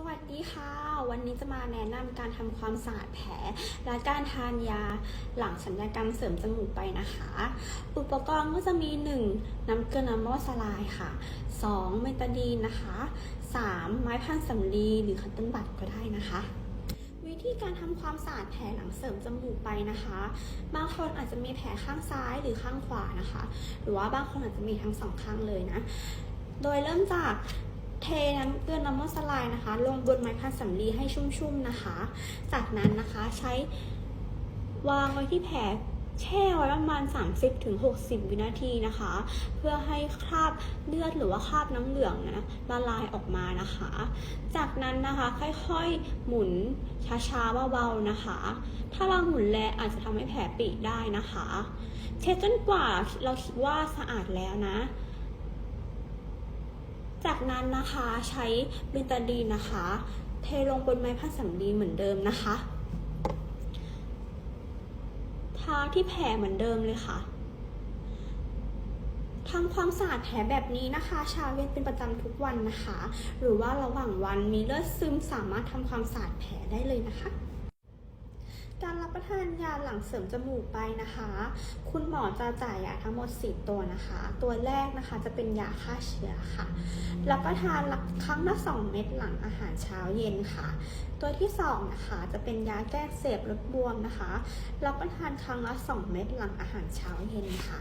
สวัสดีค่ะ วันนี้จะมาแนะนำการทำความสะอาดแผล และการทานยาหลังสัญญกรรมเสริมจมูกไปนะคะ อุปกรณ์ก็จะมี 1. น้ำเกลือน้ำมอสลายค่ะ 2. เมตาดีนนะคะ 3. ไม้พันสำลีหรือคัตเติ้ลบัตก็ได้นะคะวิธีการทำความสะอาดแผลหลังเสริมจมูกไปนะคะ บางคนอาจจะมีแผลข้างซ้ายหรือข้างขวานะคะ หรือว่าบางคนอาจจะมีทั้งสองข้างเลยนะ โดยเริ่มจาก เทน้ำเกลือน้ำมันสลายนะคะ ลงบนไม้พันสำลีให้ชุ่มๆนะคะ จากนั้นนะคะใช้วางไว้ที่แผลแช่ไว้ประมาณ 30-60 วินาทีนะคะ เพื่อให้คราบเลือดหรือว่าคราบน้ำเหลืองนะละลายออกมานะคะ จากนั้นนะคะค่อยๆหมุนช้าๆเบาๆนะคะ ถ้าเราหมุนแรงอาจจะทำให้แผลปิได้นะคะ เช็ดจนกว่าเราคิดว่าสะอาดแล้วนะ จากนั้นนะคะใช้เบนตาดีนนะคะ เทลงบนไม้ผ้าสำลีเหมือนเดิมนะคะทาที่แผลเหมือนเดิมเลยค่ะทำความสะอาดแผลแบบนี้นะคะ ชาเย็นเป็นประจำทุกวันนะคะ หรือว่าระหว่างวันมีเลือดซึมสามารถทำความสะอาดแผลได้เลยนะคะ การรับประทานยาหลังเสริมจมูกไปนะคะ คุณหมอจะจ่ายยาทั้งหมด 4 ตัวนะคะ ตัวแรกนะคะจะเป็นยาฆ่าเชื้อค่ะ รับประทานครั้งละ 2 เม็ดหลังอาหารเช้าเย็นค่ะ ตัวที่2นะคะจะเป็นยาแก้เสบลดบวมนะคะ รับประทานครั้งละ 2 เม็ดหลังอาหารเช้าเย็นค่ะ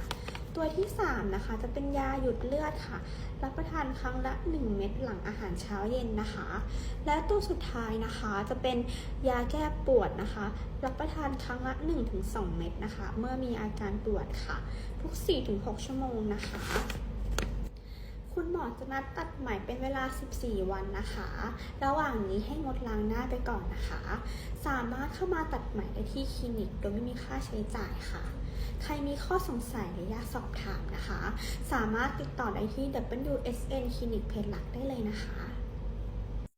ตัวที่ 3 นะคะ จะเป็นยาหยุดเลือดค่ะ รับประทานครั้งละ 1 เม็ดหลังอาหารเช้าเย็นนะคะ และตัวสุดท้ายนะคะจะเป็นยาแก้ปวดนะคะ รับประทานครั้งละ 1-2 เม็ดนะคะ เมื่อมีอาการปวดค่ะ ทุก 4-6 ชั่วโมงนะคะ คุณหมอจะนัดตัดใหม่เป็นเวลา 14 วันนะคะ ระหว่างนี้ให้งดล้างหน้าไปก่อนนะคะ สามารถเข้ามาตัดใหม่ได้ที่คลินิกโดยไม่มีค่าใช้จ่ายค่ะ ใครมีข้อสงสัยหรืออยากสอบถามนะคะ สามารถติดต่อได้ที่ WSN คลินิกเพจหลักได้เลยนะคะ